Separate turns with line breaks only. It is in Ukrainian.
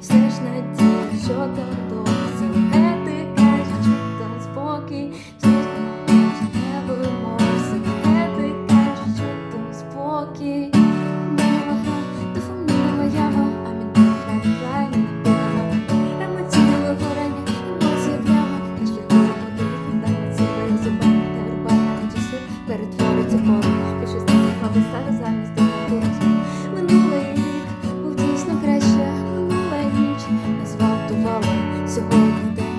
Все ж надію, що там підставі замість документу. Минулий рік був дійсно краще, минула ніч сьогодні день.